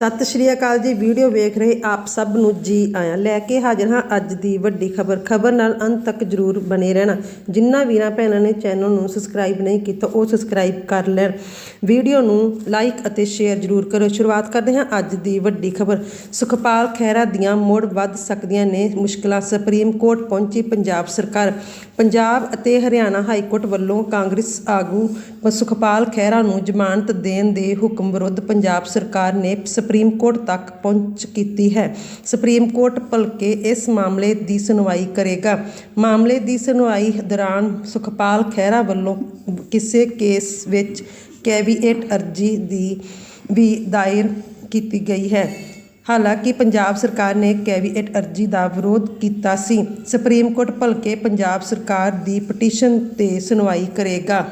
ਸਤਿ ਸ਼੍ਰੀ ਅਕਾਲ ਜੀ, ਵੀਡੀਓ ਵੇਖ ਰਹੇ ਆਪ ਸਭ ਨੂੰ ਜੀ ਆਇਆਂ। ਲੈ ਕੇ ਹਾਜ਼ਰ ਹਾਂ ਅੱਜ ਦੀ ਵੱਡੀ ਖਬਰ। ਖਬਰ ਨਾਲ ਅੰਤ ਤੱਕ ਜਰੂਰ ਬਣੇ ਰਹਿਣਾ। ਜਿਨ੍ਹਾਂ ਵੀਰਾਂ ਭੈਣਾਂ ਨੇ ਚੈਨਲ ਨੂੰ ਸਬਸਕ੍ਰਾਈਬ ਨਹੀਂ ਕੀਤਾ, ਉਹ ਸਬਸਕ੍ਰਾਈਬ ਕਰ ਲੈਣ। ਵੀਡੀਓ ਨੂੰ ਲਾਈਕ ਅਤੇ ਸ਼ੇਅਰ ਜਰੂਰ ਕਰੋ। ਸ਼ੁਰੂਆਤ ਕਰਦੇ ਹਾਂ ਅੱਜ ਦੀ ਵੱਡੀ ਖਬਰ। ਸੁਖਪਾਲ ਖਹਿਰਾ ਦੀਆਂ ਮੋੜ ਵੱਧ ਸਕਦੀਆਂ ਨੇ ਮੁਸ਼ਕਲਾਂ। ਸੁਪਰੀਮ ਕੋਰਟ ਪਹੁੰਚੀ ਪੰਜਾਬ ਸਰਕਾਰ। ਪੰਜਾਬ ਅਤੇ ਹਰਿਆਣਾ ਹਾਈ ਕੋਰਟ ਵੱਲੋਂ ਕਾਂਗਰਸ ਆਗੂ ਸੁਖਪਾਲ ਖਹਿਰਾ ਨੂੰ ਜ਼ਮਾਨਤ ਦੇਣ ਦੇ ਹੁਕਮ ਵਿਰੁੱਧ ਪੰਜਾਬ ਸਰਕਾਰ ਨੇ ਸੁਪਰੀਮ ਕੋਰਟ ਤੱਕ ਪਹੁੰਚ ਕੀਤੀ ਹੈ। ਸੁਪਰੀਮ ਕੋਰਟ ਭਲਕੇ ਇਸ ਮਾਮਲੇ ਦੀ ਸੁਣਵਾਈ ਕਰੇਗਾ। ਮਾਮਲੇ ਦੀ ਸੁਣਵਾਈ ਦੌਰਾਨ ਸੁਖਪਾਲ ਖਹਿਰਾ ਵੱਲੋਂ ਕਿਸੇ ਕੇਸ ਵਿੱਚ ਕੈਵੀਏਟ ਅਰਜੀ ਦੀ ਵੀ ਦਾਇਰ ਕੀਤੀ ਗਈ ਹੈ। ਹਾਲਾਂਕਿ ਪੰਜਾਬ ਸਰਕਾਰ ਨੇ ਕੈਵੀਏਟ ਅਰਜੀ ਦਾ ਵਿਰੋਧ ਕੀਤਾ ਸੀ। ਸੁਪਰੀਮ ਕੋਰਟ ਭਲਕੇ ਪੰਜਾਬ ਸਰਕਾਰ ਦੀ ਪਟੀਸ਼ਨ ਤੇ ਸੁਣਵਾਈ ਕਰੇਗਾ।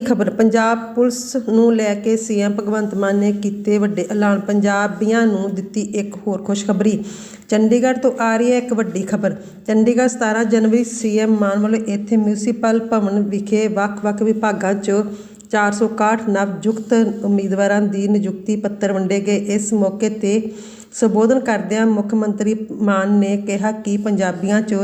ਖਬਰ, ਪੰਜਾਬ ਪੁਲਿਸ ਨੂੰ ਲੈ ਕੇ ਸੀਐਮ ਭਗਵੰਤ ਮਾਨ ਨੇ ਕੀਤੇ ਵੱਡੇ ਐਲਾਨ, ਪੰਜਾਬੀਆਂ ਨੂੰ ਦਿੱਤੀ ਇੱਕ ਹੋਰ ਖੁਸ਼ਖਬਰੀ। ਚੰਡੀਗੜ੍ਹ ਤੋਂ ਆ ਰਹੀ ਹੈ ਇੱਕ ਵੱਡੀ ਖਬਰ। ਚੰਡੀਗੜ੍ਹ 17 ਜਨਵਰੀ ਸੀਐਮ ਮਾਨ ਵੱਲੋਂ ਇੱਥੇ ਮਿਊਨਿਸਪਲ ਭਵਨ ਵਿਖੇ ਵੱਖ-ਵੱਖ ਵਿਭਾਗਾਂ 'ਚ 461 ਨਵਯੁਕਤ ਉਮੀਦਵਾਰਾਂ ਦੀ ਨਿਯੁਕਤੀ ਪੱਤਰ ਵੰਡੇ ਗਏ। ਇਸ ਮੌਕੇ ਤੇ ਸੰਬੋਧਨ ਕਰਦਿਆਂ ਮੁੱਖ ਮੰਤਰੀ ਮਾਨ ਨੇ ਕਿਹਾ ਕਿ ਪੰਜਾਬੀਆਂ 'ਚ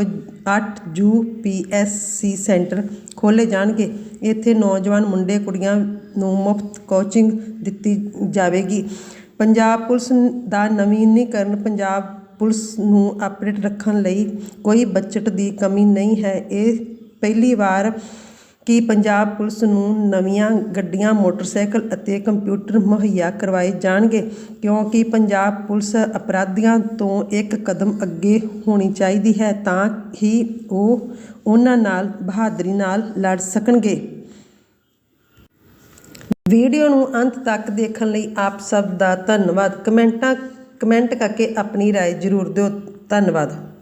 ਅੱਠ U P S C centre ਖੋਲ੍ਹੇ ਜਾਣਗੇ। ਇੱਥੇ ਨੌਜਵਾਨ ਮੁੰਡੇ ਕੁੜੀਆਂ ਨੂੰ ਮੁਫਤ ਕੋਚਿੰਗ ਦਿੱਤੀ ਜਾਵੇਗੀ। ਪੰਜਾਬ ਪੁਲਿਸ ਦਾ ਨਵੀਨੀਕਰਨ ਪੰਜਾਬ ਪੁਲਿਸ ਨੂੰ ਅਪਡੇਟ ਰੱਖਣ ਲਈ ਕੋਈ ਬਜਟ ਦੀ ਕਮੀ ਨਹੀਂ ਹੈ। ਇਹ ਪਹਿਲੀ ਵਾਰ ਕਿ ਪੰਜਾਬ ਪੁਲਿਸ ਨੂੰ ਨਵੀਆਂ ਗੱਡੀਆਂ ਮੋਟਰਸਾਈਕਲ ਅਤੇ ਕੰਪਿਊਟਰ ਮੁਹੱਈਆ ਕਰਵਾਏ ਜਾਣਗੇ ਕਿਉਂਕਿ ਪੰਜਾਬ ਪੁਲਿਸ ਅਪਰਾਧੀਆਂ ਤੋਂ ਇੱਕ ਕਦਮ ਅੱਗੇ ਹੋਣੀ ਚਾਹੀਦੀ ਹੈ ਤਾਂ ਹੀ ਉਹ ਉਹਨਾਂ ਨਾਲ ਬਹਾਦਰੀ ਨਾਲ ਲੜ ਸਕਣਗੇ ਵੀਡੀਓ ਨੂੰ ਅੰਤ ਤੱਕ ਦੇਖਣ ਲਈ ਆਪ ਸਭ ਦਾ ਧੰਨਵਾਦ ਕਮੈਂਟਾਂ ਕਮੈਂਟ ਕਰਕੇ ਆਪਣੀ رائے ਜ਼ਰੂਰ ਦਿਓ ਧੰਨਵਾਦ